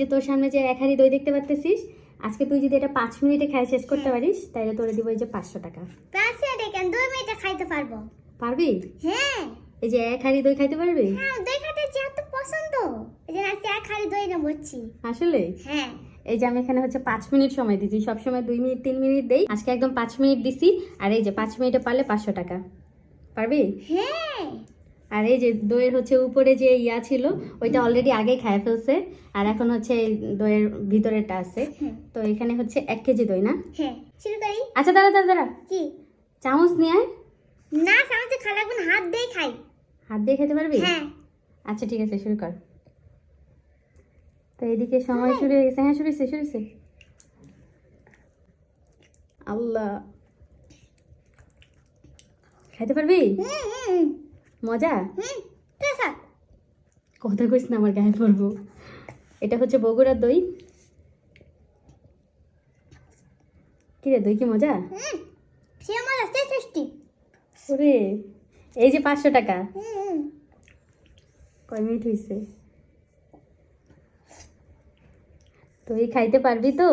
যে তোর সামনে যে এক হাড়ি দই দেখতে পারতেছিস আজকে তুই যদি এটা পাঁচ মিনিটে খাই শেষ করতে পারিস তাহলে তোরে দিব এই যে পাঁচশো টাকা। পাঁচশো টাকা দুই মিনিটে খাইতে পারব। পারবি? হ্যাঁ। এই যে এক হাড়ি দই খাইতে পারবি? হ্যাঁ দই খাইতে যেহেতু পছন্দ এই জন্য আজকে এক হাড়ি দই না বলছি আসলে? হ্যাঁ। এই যে আমি এখানে হচ্ছে পাঁচ মিনিট সময় দিচ্ছি সবসময় দুই মিনিট তিন মিনিট দেই। আজকে একদম পাঁচ মিনিট দিছি আর এই যে পাঁচ মিনিটে পারলে পাঁচশো টাকা। পারবি? হ্যাঁ। আর এই যে দইয়ের হচ্ছে উপরে যে ইয়া ছিল ওইটা অলরেডি আগেই খায় ফেলছে। আর এখন হচ্ছে এই দইয়ের ভিতরেটা আছে। তো এখানে হচ্ছে এক কেজি দই না? হ্যাঁ। আচ্ছা দাঁড়া দাঁড়া দাঁড়া। কি? চামচ নিয়ে আয়। না চামচে খাওয়া লাগবে না, হাত দিয়ে খাই। হাত দিয়ে খেতে পারবি? হ্যাঁ। আচ্ছা ঠিক আছে শুরু কর। তো এদিকে সময় শুরু হয়ে গেছে। হ্যাঁ শুরু হয়েছে শুরু হয়েছে। আল্লাহ। খাইতে পারবি? হুম হুম। মজা? হুম কথা কইস না আমার গায়ে পড়ব। এটা হচ্ছে বগুড়ার দই। কি রে দই কি মজা? ওরে এই যে পাঁচশো টাকা। কয় মিনিট হয়েছে তুই খাইতে পারবি তো?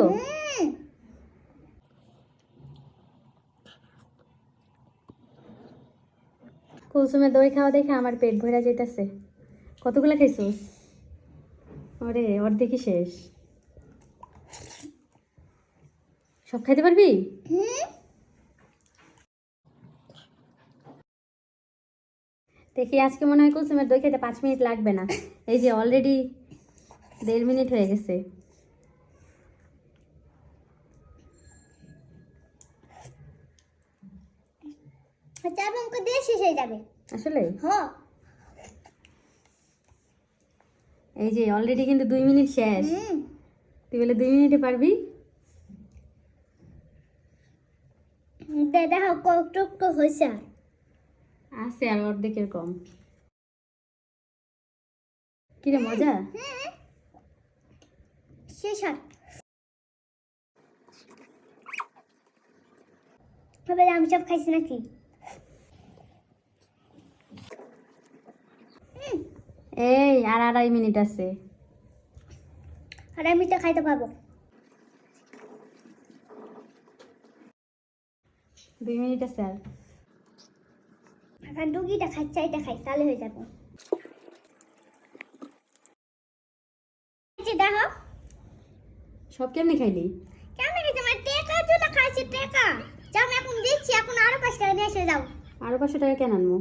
হুম কুলসুমের দই খাওয়া দেখে আমার পেট ভরা যেতেছে কতগুলো খাইছিস? ওরে, অর্ধেকই শেষ। সব খাইতে পারবি? দেখি, আজকে মনে হয় কুলসুমের দই খেতে পাঁচ মিনিট লাগবে না। এই যে অলরেডি দেড় মিনিট হয়ে গেছে। চার অঙ্ক দিয়ে শেষ হয়ে যাবে। আসলে? হ। এই যে অলরেডি কিন্তু দুই মিনিট শেষ। তুই বলে দুই মিনিটে পারবি? দে- দেখো কতটুকু হয়েছে। আছে আর অর্ধেকের কম। কিরে মজা? শেষ আর আমি সব খাইছি নাকি হুম এই আর আড়াই মিনিট আছে। আমি তো খাইতে পারব। দুই মিনিট আছে আর। এখন খাই চাইটা খাই তাহলে হয়ে যাবে। দেখো। সব কেমনি খাইলি? কেমন গেছে আমার টেকা জুতা খাইছি টেকা। যা আমি এখন দিচ্ছি এখন আরও পাঁচ টাকা নিয়ে এসে যাও। আরও পাঁচশো টাকা কেন আনব?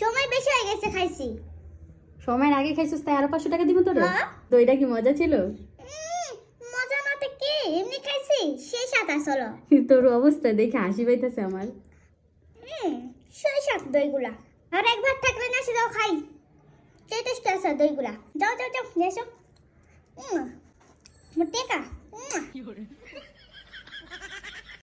সময় বেশি হয়ে গেছে খাইছি। সময়ের আগে খাইছিস তাই আরও পাঁচশো টাকা দিব তোর? হ্যাঁ। দইটা কি মজা ছিল? মজা নাতে কি? এমনি খাইছি সেই সাত আসলো। তোর অবস্থা দেখে হাসি পাইতেছে আমার। সেই সাত দইগুলা। আর একবার থাকলে না সে যাও খাই। সেই টেস্ট আছে দইগুলা। যাও যাও যাও এসো। টেকা উম।